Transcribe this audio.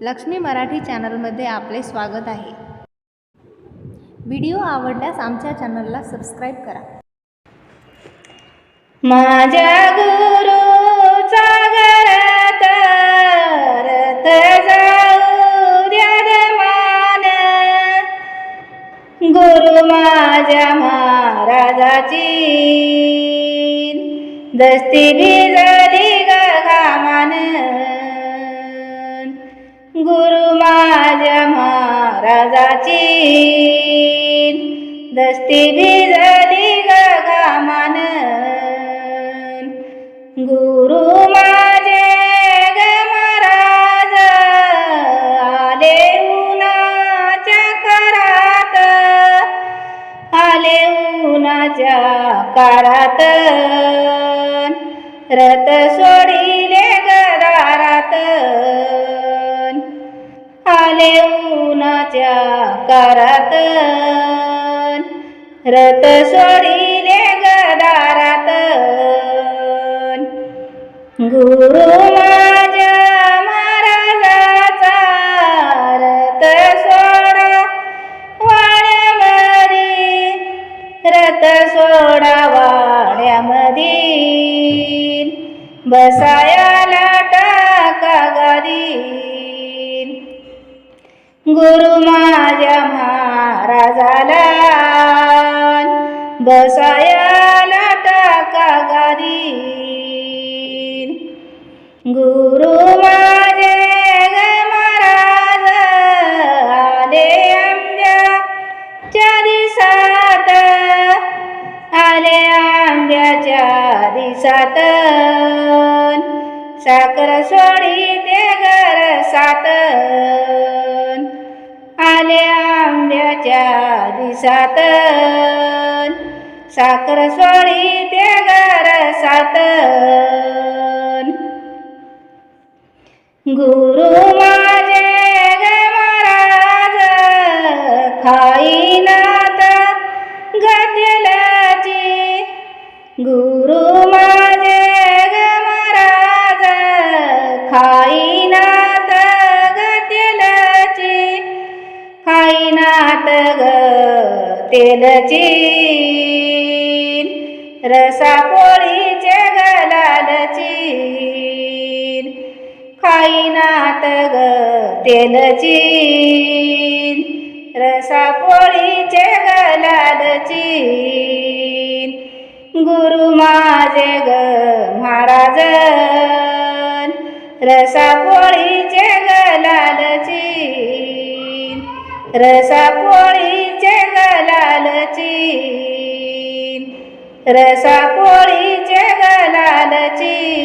लक्ष्मी मराठी चॅनलमध्ये आपले स्वागत आहे. व्हिडिओ आवडल्यास आमच्या चॅनलला सबस्क्राईब करा. माझ्या गुरुचा घरात रथ जाऊ द्या मान गुरु माझ्या महाराजाची दस्ती भिजली गगामान गुरु माझ्या महाराजाची. दस्ती भिजली गगामान गुरु माझे ग महाराज आले उन्हाच्या करात आले उन्हाच्या करात रथ सोडिले गदारात आले उन्हाच्या कारात. रथ सोडिले गदारात. गुरु माझ्या महाराजाचा रथ सोडा. वाड्यामध्ये रथ सोडा वाड्यामध्ये बसाया लाटा गादी गुरु माझ्या महाराजाला. बसायाला टाका गादी. गुरु माझे ग महाराज आले आंब्याच्या दिसात. आले आंब्याच्या दिसात. साखर सोडी ते घर सात. आंब्याच्या दिसात. साखर सोळी ते सात. गुरु खाईनात ग तेलची रसा पोळीचे गलालची खाईनात ग तेलची रसा पोळीचे गलालची गुरु माझे ग महाराज रसा रसापोळीचे गलालची. रसापोळीचे गलालची.